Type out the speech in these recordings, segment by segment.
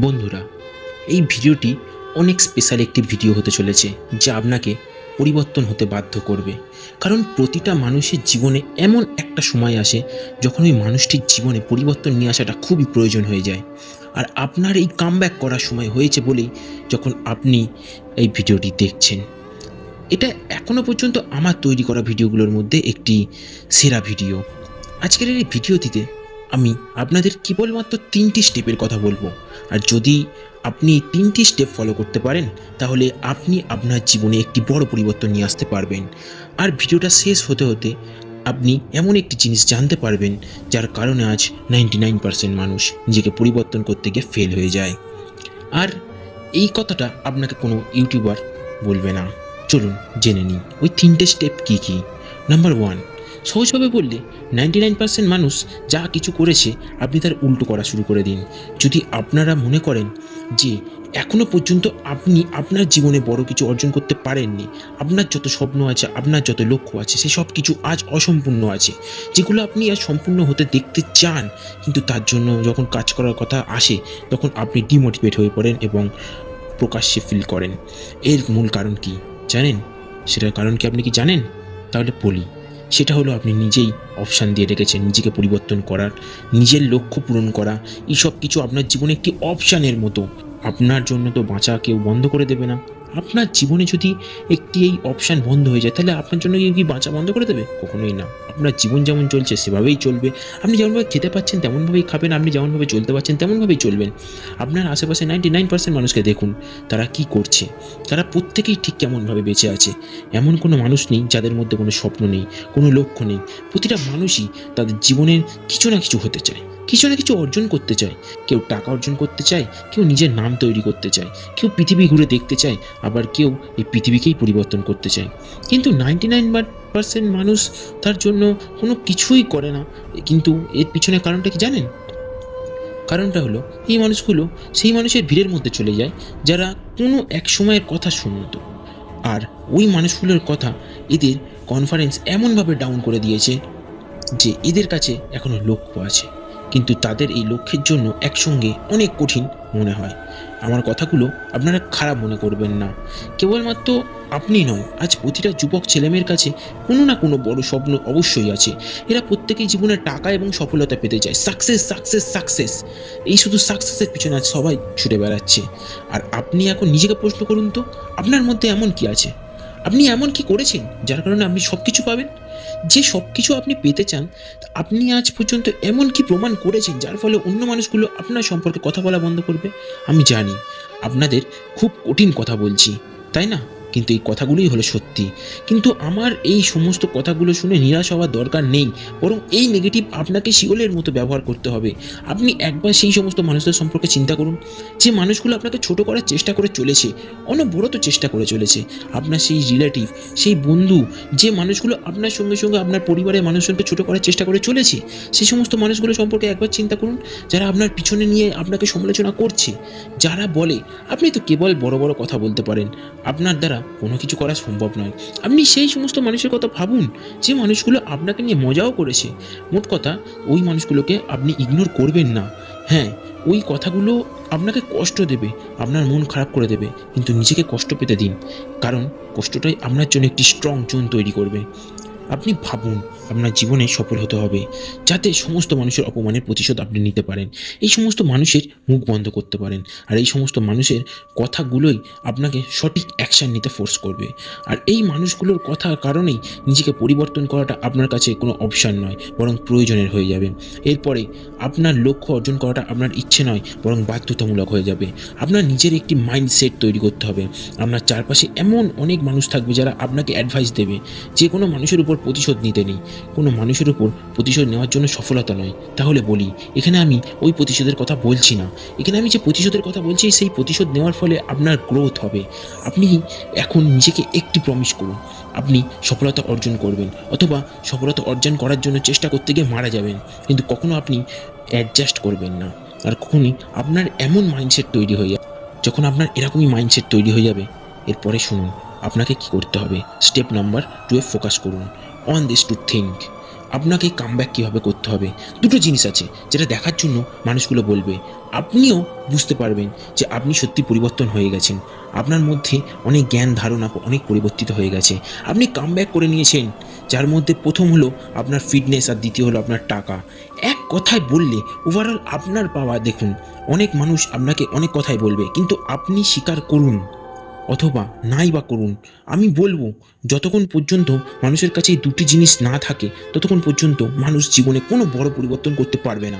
বন্ধুরা, এই ভিডিওটি অনেক স্পেশাল একটি ভিডিও হতে চলেছে যা আপনাকে পরিবর্তন হতে বাধ্য করবে। কারণ প্রতিটা মানুষের জীবনে এমন একটা সময় আসে যখন ওই মানুষটির জীবনে পরিবর্তন নিয়ে আসাটা খুবই প্রয়োজন হয়ে যায়। আর আপনার এই কামব্যাক করার সময় হয়েছে বলেই যখন আপনি এই ভিডিওটি দেখছেন। এটা এখনও পর্যন্ত আমার তৈরি করা ভিডিওগুলোর মধ্যে একটি সেরা ভিডিও আজকের এই ভিডিওটিতে আমি আপনাদের কেবলমাত্র তিনটি স্টেপের কথা বলব। আর যদি আপনি এই তিনটি স্টেপ ফলো করতে পারেন, তাহলে আপনি আপনার জীবনে একটি বড় পরিবর্তন নিয়ে আসতে পারবেন। আর ভিডিওটা শেষ হতে হতে আপনি এমন একটি জিনিস জানতে পারবেন, যার কারণে আজ নাইনটি নাইন পার্সেন্ট মানুষ নিজেকে পরিবর্তন করতে গিয়ে ফেল হয়ে যায়। আর এই কথাটা আপনাকে কোনো ইউটিউবার বলবে না। চলুন জেনে নিই, ওই তিনটে স্টেপ কী কী? নাম্বার ওয়ান সহজভাবে বললে, নাইনটি নাইন পার্সেন্ট মানুষ যা কিছু করেছে, আপনি তার উল্টো করা শুরু করে দিন। যদি আপনারা মনে করেন যে এখনও পর্যন্ত আপনি আপনার জীবনে বড় কিছু অর্জন করতে পারেননি, আপনার যত স্বপ্ন আছে, আপনার যত লক্ষ্য আছে, সে সব কিছু আজ অসম্পূর্ণ আছে, যেগুলো আপনি আজ সম্পূর্ণ হতে দেখতে চান, কিন্তু তার জন্য যখন কাজ করার কথা আসে, তখন আপনি ডিমোটিভেট হয়ে পড়েন এবং প্রকাশ্যে ফিল করেন। এর মূল কারণ কি? জানেন? সেটার কারণ কি আপনি কি জানেন? তাহলে বলি। সেটা হলো আপনি নিজেই অপশান দিয়ে রেখেছেন, নিজেকে পরিবর্তন করার, নিজের লক্ষ্য পূরণ করা। এইসব কিছু আপনার জীবনে একটি অপশানের মতো। আপনার জন্য তো বাঁচা কেউ বন্ধ করে দেবে না। আপনার জীবনে যদি একটি এই অপশান বন্ধ হয়ে যায়, তাহলে আপনার জন্য কি বাঁচা বন্ধ করে দেবে? কখনোই না। আপনার জীবন যেমন চলছে, সেভাবেই চলবে। আপনি যেমনভাবে খেতে পাচ্ছেন, তেমনভাবেই খাবেন। আপনি যেমনভাবে চলতে পারছেন, তেমনভাবেই চলবেন। আপনার আশেপাশে নাইনটি নাইন পার্সেন্ট মানুষকে দেখুন, তারা কি করছে? তারা প্রত্যেকেই ঠিক কেমনভাবে বেঁচে আছে? এমন কোনো মানুষ নেই যাদের মধ্যে কোনো স্বপ্ন নেই, কোনো লক্ষ্য নেই। প্রতিটা মানুষই তাদের জীবনের কিছু না কিছু হতে চায়। কিছু না কিছু অর্জন করতে চায়। কেউ টাকা অর্জন করতে চায়, কেউ নিজের নাম তৈরি করতে চায়, কেউ পৃথিবী ঘুরে দেখতে চায়, আবার কেউ এই পৃথিবীকেই পরিবর্তন করতে চায়। কিন্তু নাইনটি নাইন পার্সেন্ট মানুষ তার জন্য কোনো কিছুই করে না। কিন্তু এর পিছনে কারণটা কি জানেন? কারণটা হলো, এই মানুষগুলো সেই মানুষের ভিড়ের মধ্যে চলে যায়, যারা কোনো এক সময়ের কথা শুনত। আর ওই মানুষগুলোর কথা এদের কনফারেন্স এমনভাবে ডাউন করে দিয়েছে যে এদের কাছে এখনও লক্ষ্য আছে। কিন্তু তাদের এই লক্ষ্যের জন্য একসঙ্গে অনেক কঠিন মনে হয়। আমার কথাগুলো আপনারা খারাপ মনে করবেন না। কেবলমাত্র আপনি নয়, আজ প্রতিটা যুবক ছেলেমেয়ের কাছে কোনো না কোনো বড় স্বপ্ন অবশ্যই আছে। এরা প্রত্যেকেই জীবনে টাকা এবং সফলতা পেতে চায়। Success success success. এই শুধু সাকসেসের পিছনে আজ সবাই ছুটে বেড়াচ্ছে। আর আপনি এখন নিজেকে প্রশ্ন করুন তো, আপনার মধ্যে এমন কি আছে? আপনি এমন কি করেছেন যার কারণে আপনি সব কিছু পাবেন? যে সব কিছু আপনি পেতে চান আপনি আজ পর্যন্ত এমন কি প্রমাণ করেছেন যার ফলে অন্য মানুষগুলো আপনার সম্পর্কে কথা বলা বন্ধ করবে? আমি জানি, আপনাদের খুব কঠিন কথা বলছি, তাই না? কিন্তু এই কথাগুলোই হলো সত্যি। কিন্তু আমার এই সমস্ত কথাগুলো শুনে নিরাশ হওয়ার দরকার নেই, বরং এই নেগেটিভ আপনাকে শিওলের মতো ব্যবহার করতে হবে। আপনি একবার সেই সমস্ত মানুষদের সম্পর্কে চিন্তা করুন। যে মানুষগুলো আপনাকে ছোট করার চেষ্টা করে চলেছে, অনবরত চেষ্টা করে চলেছে। আপনার সেই রিলেটিভ সেই বন্ধু, যে মানুষগুলো আপনার সঙ্গে সঙ্গে আপনার পরিবারের মানুষজনকে ছোট করার চেষ্টা করে চলেছে, সেই সমস্ত মানুষগুলো সম্পর্কে একবার চিন্তা করুন। যারা আপনার পিছনে নিয়ে আপনাকে সমালোচনা করছে, যারা বলে, আপনি তো কেবল বড় বড় কথা বলতে পারেন। আপনার দ্বারা কোনো কিছু করা সম্ভব নয়। আপনি সেই সমস্ত মানুষের কথা ভাবুন, যে মানুষগুলো আপনাকে নিয়ে মজাও করেছে। মোট কথা, ওই মানুষগুলোকে আপনি ইগনোর করবেন না। হ্যাঁ ওই কথাগুলো আপনাকে কষ্ট দেবে, আপনার মন খারাপ করে দেবে, কিন্তু নিজেকে কষ্ট পেতে দিন। কারণ কষ্টটাই আপনার জন্য একটি স্ট্রং জোন তৈরি করবে। আপনি ভাবুন, আপনার জীবনে সফল হতে হবে, যাতে সমস্ত মানুষের অপমানের প্রতিশোধ আপনি নিতে পারেন। এই সমস্ত মানুষের মুখ বন্ধ করতে পারেন, আর এই সমস্ত মানুষের কথাগুলোই আপনাকে সঠিক অ্যাকশান নিতে ফোর্স করবে। আর এই মানুষগুলোর কথার কারণেই নিজেকে পরিবর্তন করাটা আপনার কাছে কোনো অপশান নয়, বরং প্রয়োজনের হয়ে যাবে। এরপরে আপনার লক্ষ্য অর্জন করাটা আপনার ইচ্ছে নয়, বরং বাধ্যতামূলক হয়ে যাবে। আপনার নিজের একটি মাইন্ডসেট তৈরি করতে হবে। আপনার চারপাশে এমন অনেক মানুষ থাকবে যারা আপনাকে অ্যাডভাইস দেবে। যে কোনো মানুষের উপর প্রতিশোধ নিতে নেই। কোনো মানুষের উপর প্রতিশোধ নেওয়ার জন্য সফলতা নয়। তাহলে বলি, এখানে আমি ওই প্রতিশোধের কথা বলছি না। এখানে আমি যে প্রতিশোধের কথা বলছি, সেই প্রতিশোধ নেওয়ার ফলে আপনার গ্রোথ হবে। আপনি এখন নিজেকে একটি প্রমিস করুন, আপনি সফলতা অর্জন করবেন অথবা সফলতা অর্জন করার জন্য চেষ্টা করতে গিয়ে মারা যাবেন। কিন্তু কখনো আপনি অ্যাডজাস্ট করবেন না। আর কখনই আপনার এমন মাইন্ডসেট তৈরি হয়ে যাবে, যখন আপনার এরকমই মাইন্ডসেট তৈরি হয়ে যাবে। এরপরে শুনুন, আপনাকে কি করতে হবে? স্টেপ নাম্বার টুয়ে ফোকাস করুন। অন দিস টু থিঙ্ক আপনাকে কামব্যাক কীভাবে করতে হবে? দুটো জিনিস আছে যেটা দেখার জন্য মানুষগুলো বলবে। আপনিও বুঝতে পারবেন যে আপনি সত্যি পরিবর্তন হয়ে গেছেন। আপনার মধ্যে অনেক জ্ঞান ধারণা অনেক পরিবর্তিত হয়ে গেছে। আপনি কামব্যাক করে নিয়েছেন, যার মধ্যে প্রথম হলো আপনার ফিটনেস আর দ্বিতীয় হলো আপনার টাকা। এক কথায় বললে ওভারঅল আপনার পাওয়া, দেখুন, অনেক মানুষ আপনাকে অনেক কথাই বলবে, কিন্তু আপনি স্বীকার করুন। অথবা নাই বা করুন। আমি বলব, যতক্ষণ পর্যন্ত মানুষের কাছে এই দুটি জিনিস না থাকে, ততক্ষণ পর্যন্ত মানুষ জীবনে কোনো বড় পরিবর্তন করতে পারবে না।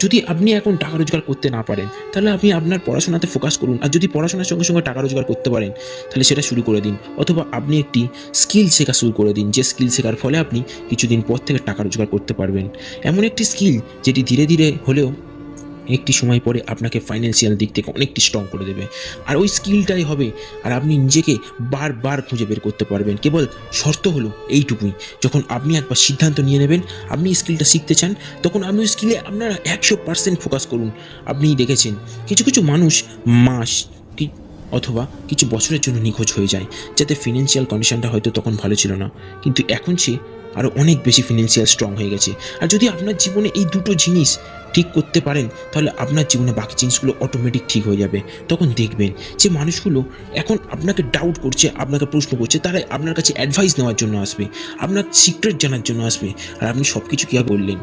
যদি আপনি এখন টাকা রোজগার করতে না পারেন, তাহলে আপনি আপনার পড়াশোনাতে ফোকাস করুন। আর যদি পড়াশোনার সঙ্গে সঙ্গে টাকা রোজগার করতে পারেন, তাহলে সেটা শুরু করে দিন। অথবা আপনি একটি স্কিল শেখা শুরু করে দিন, যে স্কিল শেখার ফলে আপনি কিছুদিন পর থেকে টাকা রোজগার করতে পারবেন। এমন একটি স্কিল যেটি ধীরে ধীরে হলেও একটি সময় পরে আপনাকে ফাইন্যান্সিয়াল দিক থেকে অনেকটি স্ট্রং করে দেবে। আর ওই স্কিলটাই হবে, আর আপনি নিজেকে বারবার খুঁজে বের করতে পারবেন। কেবল শর্ত হলো এইটুকুই, যখন আপনি একবার সিদ্ধান্ত নিয়ে নেবেন, আপনি স্কিলটা শিখতে চান, তখন আপনি ওই স্কিলে আপনারা একশো পার্সেন্ট ফোকাস করুন। আপনি দেখেছেন, কিছু কিছু মানুষ মাস অথবা কিছু বছরের জন্য নিখোঁজ হয়ে যায়, যাতে ফিনান্সিয়াল কন্ডিশনটা হয়তো তখন ভালো ছিল না। কিন্তু এখন সে আরও অনেক বেশি ফিনান্সিয়াল স্ট্রং হয়ে গেছে। আর যদি আপনার জীবনে এই দুটো জিনিস ঠিক করতে পারেন, তাহলে আপনার জীবনে বাকি জিনিসগুলো অটোমেটিক ঠিক হয়ে যাবে। তখন দেখবেন যে মানুষগুলো এখন আপনাকে ডাউট করছে, আপনাকে প্রশ্ন করছে, তারা আপনার কাছে অ্যাডভাইস নেওয়ার জন্য আসবে, আপনার সিক্রেট জানার জন্য আসবে। আর আপনি সব কিছু কীভাবে বললেন?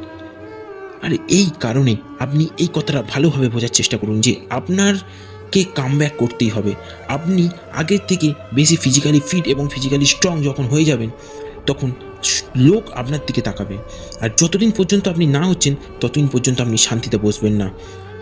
আর এই কারণে আপনি এই কথাটা ভালোভাবে বোঝার চেষ্টা করুন যে আপনার কে কাম ব্যাক করতেই হবে। আপনি আগের থেকে বেশি ফিজিক্যালি ফিট এবং ফিজিক্যালি স্ট্রং যখন হয়ে যাবেন, তখন লোক আপনার দিকে তাকাবে। আর যতদিন পর্যন্ত আপনি না হচ্ছেন, ততদিন পর্যন্ত আপনি শান্তিতে বসবেন না।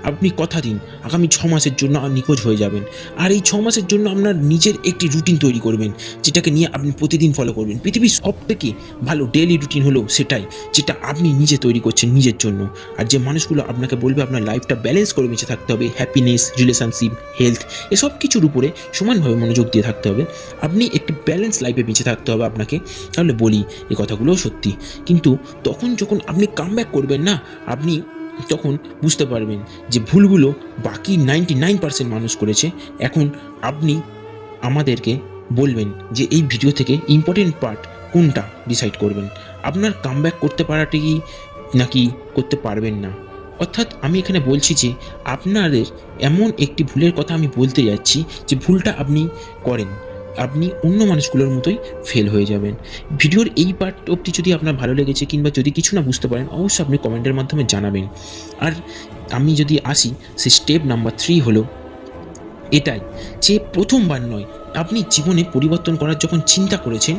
আপনি কথা দিন। আগামী ছ মাসের জন্য নিখোঁজ হয়ে যাবেন। আর এই ছ মাসের জন্য আপনার নিজের একটি রুটিন তৈরি করবেন, যেটাকে নিয়ে আপনি প্রতিদিন ফলো করবেন। পৃথিবীর সব থেকে ভালো ডেইলি রুটিন হলো সেটাই, যেটা আপনি নিজে তৈরি করছেন নিজের জন্য। আর যে মানুষগুলো আপনাকে বলবে আপনার লাইফটা ব্যালেন্স করে বেঁচে থাকতে হবে হ্যাপিনেস রিলেশনশিপ হেলথ এসব কিছুর উপরে সমানভাবে মনোযোগ দিয়ে থাকতে হবে। আপনি একটি ব্যালেন্স লাইফে বেঁচে থাকতে হবে আপনাকে। তাহলে বলি এই কথাগুলোও সত্যি। কিন্তু তখন যখন আপনি কাম করবেন না, আপনি তখন বুঝতে পারবেন যে ভুলগুলো বাকি নাইনটি নাইন পার্সেন্ট মানুষ করেছে। এখন আপনি আমাদেরকে বলবেন যে এই ভিডিও থেকে ইম্পর্টেন্ট পার্ট কোনটা ডিসাইড করবেন। আপনার কাম করতে পারাটি নাকি করতে পারবেন না? অর্থাৎ আমি এখানে বলছি যে আপনাদের এমন একটি ভুলের কথা আমি বলতে যাচ্ছি যে ভুলটা আপনি করেন। আপনি অন্য মানুষগুলোর মতোই ফেল হয়ে যাবেন। ভিডিওর এই পার্ট অবধি যদি আপনার ভালো লেগেছে কিংবা যদি কিছু না বুঝতে পারেন, অবশ্যই আপনি কমেন্টের মাধ্যমে জানাবেন। আর আমি যদি আসি সে স্টেপ নাম্বার থ্রি হলো এটাই যে প্রথমবার নয়, আপনি জীবনে পরিবর্তন করার যখন চিন্তা করেছেন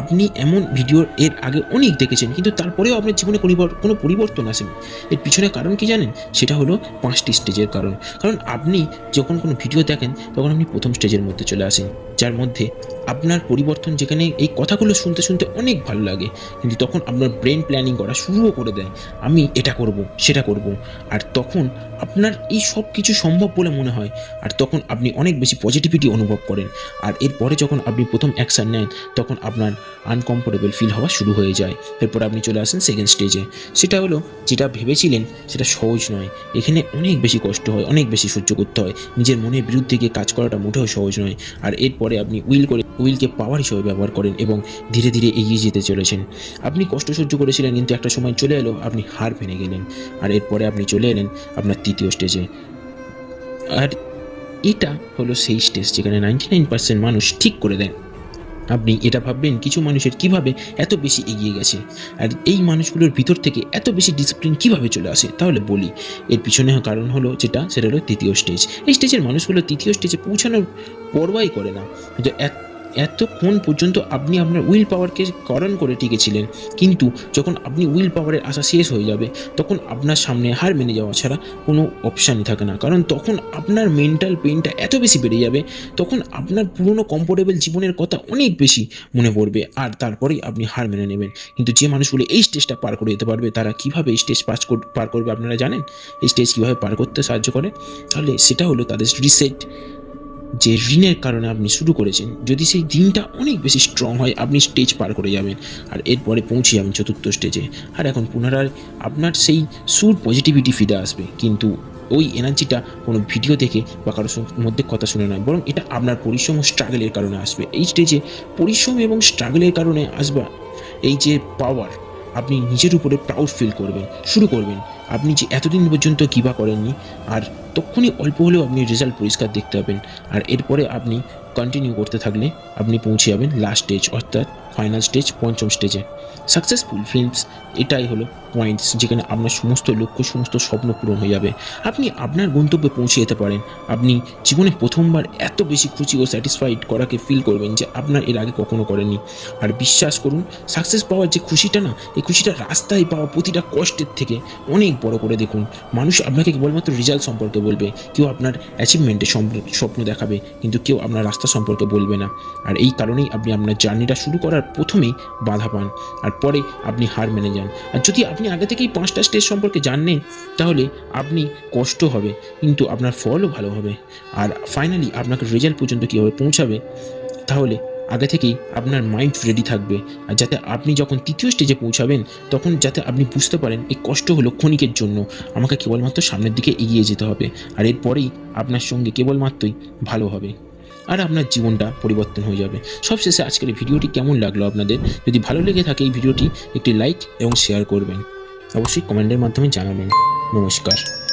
আপনি এমন ভিডিও এর আগে অনেক দেখেছেন, কিন্তু তারপরেও আপনার জীবনে কোনো পরিবর্তন আসেনি। এর পিছনে কারণ কি জানেন? সেটা হলো পাঁচটি স্টেজের কারণ। কারণ আপনি যখন কোনো ভিডিও দেখেন, তখন আপনি প্রথম স্টেজের মধ্যে চলে আসেন, যার মধ্যে আপনার পরিবর্তন যেখানে এই কথাগুলো শুনতে শুনতে অনেক ভালো লাগে, কিন্তু তখন আপনার ব্রেন প্ল্যানিং করা শুরুও করে দেয়, আমি এটা করব, সেটা করব। আর তখন আপনার এই সব কিছু সম্ভব বলে মনে হয়, আর তখন আপনি অনেক বেশি পজিটিভিটি অনুভব করেন। আর এরপরে যখন আপনি প্রথম অ্যাকশান নেন, তখন আপনার আনকমফোর্টেবল ফিল হওয়া শুরু হয়ে যায়। এরপর আপনি চলে আসেন সেকেন্ড স্টেজে সেটা হলো, যেটা ভেবেছিলেন, সেটা সহজ নয়। এখানে অনেক বেশি কষ্ট হয়, অনেক বেশি সহ্য করতে হয়। নিজের মনের বিরুদ্ধে গিয়ে কাজ করাটা মোটেও সহজ নয়। আর এরপরে আপনি উইল করে উইলকে পাওয়ার হিসেবে ব্যবহার করেন এবং ধীরে ধীরে এগিয়ে যেতে চলেছেন। আপনি কষ্ট সহ্য করেছিলেন, কিন্তু একটা সময় চলে এলো, আপনি হার ভেঙে গেলেন। আর এরপরে আপনি চলে এলেন আপনার তৃতীয় স্টেজে আর এটা হলো সেই স্টেজ যেখানে নাইনটি নাইন পার্সেন্ট মানুষ ঠিক করে দেন আপনি এটা ভাববেন, কিছু মানুষের কীভাবে এত বেশি এগিয়ে গেছে? আর এই মানুষগুলোর ভিতর থেকে এত বেশি ডিসিপ্লিন কীভাবে চলে আসে? তাহলে বলি, এর পিছনে কারণ হলো যেটা, সেটা হলো তৃতীয় স্টেজ এই স্টেজের মানুষগুলো তৃতীয় স্টেজে পৌঁছানোর পরবাই করে না। কিন্তু এত- এতক্ষণ পর্যন্ত আপনি আপনার উইল পাওয়ারকে করণ করে টিকেছিলেন। কিন্তু যখন আপনি উইল পাওয়ারের আশা শেষ হয়ে যাবে, তখন আপনার সামনে হার মেনে যাওয়া ছাড়া কোনো অপশানই থাকে না। কারণ তখন আপনার মেন্টাল পেইনটা এত বেশি বেড়ে যাবে, তখন আপনার পুরনো কমফোর্টেবল জীবনের কথা অনেক বেশি মনে পড়বে আর তারপরেই আপনি হার মেনে নেবেন। কিন্তু যে মানুষগুলো এই স্টেজটা পার করে যেতে পারবে, তারা কীভাবে এই স্টেজ পাস পার করবে আপনারা জানেন? এই স্টেজ কীভাবে পার করতে সাহায্য করে? তাহলে সেটা হলো তাদের রিসেট যে ঋণের কারণে আপনি শুরু করেছেন, যদি সেই দিনটা অনেক বেশি স্ট্রং হয়, আপনি স্টেজ পার করে যাবেন। আর এরপরে পৌঁছে যাবেন চতুর্থ স্টেজে আর এখন পুনরায় আপনার সেই সুর পজিটিভিটি ফিরে আসবে। কিন্তু ওই এনার্জিটা কোনো ভিডিও দেখে বা কারোর মধ্যে কথা শুনে নয়। বরং এটা আপনার পরিশ্রম ও স্ট্রাগলের কারণে আসবে। এই স্টেজে পরিশ্রম এবং স্ট্রাগলের কারণে আসবা। এই যে পাওয়ার আপনি নিজের উপরে প্রাউড ফিল করবেন, শুরু করবেন। আপনি যে এতদিন পর্যন্ত কিবা করেননি, আর তখনই অল্প হলেও আপনি রেজাল্ট পরিষ্কার দেখতে পাবেন। আর এরপরে আপনি কন্টিনিউ করতে থাকলে আপনি পৌঁছে যাবেন লাস্ট স্টেজ অর্থাৎ ফাইনাল স্টেজ পঞ্চম স্টেজে সাকসেসফুল ফিল্মস এটাই হলো পয়েন্টস যেখানে আপনার সমস্ত লক্ষ্য, সমস্ত স্বপ্ন পূরণ হয়ে যাবে। আপনি আপনার গন্তব্যে পৌঁছে যেতে পারেন। আপনি জীবনে প্রথমবার এত বেশি খুশি ও স্যাটিসফাইড করাকে ফিল করবেন যে আপনার এর আগে কখনো করেনি আর বিশ্বাস করুন সাকসেস পাওয়ার যে খুশিটা না, এই খুশিটা রাস্তায় পাওয়া প্রতিটা কষ্টের থেকে অনেক বড় করে দেখুন। মানুষ আপনাকে কেবলমাত্র রেজাল্ট সম্পর্কে বলবে। কেউ আপনার অ্যাচিভমেন্টের স্বপ্ন দেখাবে, কিন্তু কেউ আপনার রাস্তা সম্পর্কে বলবে না। আর এই কারণেই আপনি আপনার জার্নিটা শুরু করার প্রথমেই বাধা পান আর পরে আপনি হার মেনে যান। আর যদি আপনি আগে থেকেই পাঁচটা স্টেজ সম্পর্কে জানেন তাহলে আপনি কষ্ট হবে, কিন্তু আপনার ফলও ভালো হবে। আর ফাইনালি আপনাকে রেজাল্ট পর্যন্ত কীভাবে পৌঁছাবে, তাহলে আগে থেকেই আপনার মাইন্ড রেডি থাকবে। আর যাতে আপনি যখন তৃতীয় স্টেজে পৌঁছাবেন, তখন যাতে আপনি বুঝতে পারেন এই কষ্ট হলো ক্ষণিকের জন্য। আমাকে কেবলমাত্র সামনের দিকে এগিয়ে যেতে হবে, আর এরপরেই আপনার সঙ্গে কেবলমাত্রই ভালো হবে। আর আপনার জীবনটা পরিবর্তন হয়ে যাবে। সবশেষে আজকের এই ভিডিওটি কেমন লাগল আপনাদের? যদি ভালো লেগে থাকে এই ভিডিওটি, একটি লাইক এবং শেয়ার করবেন। অবশ্যই কমেন্টের মাধ্যমে জানাবেন। নমস্কার।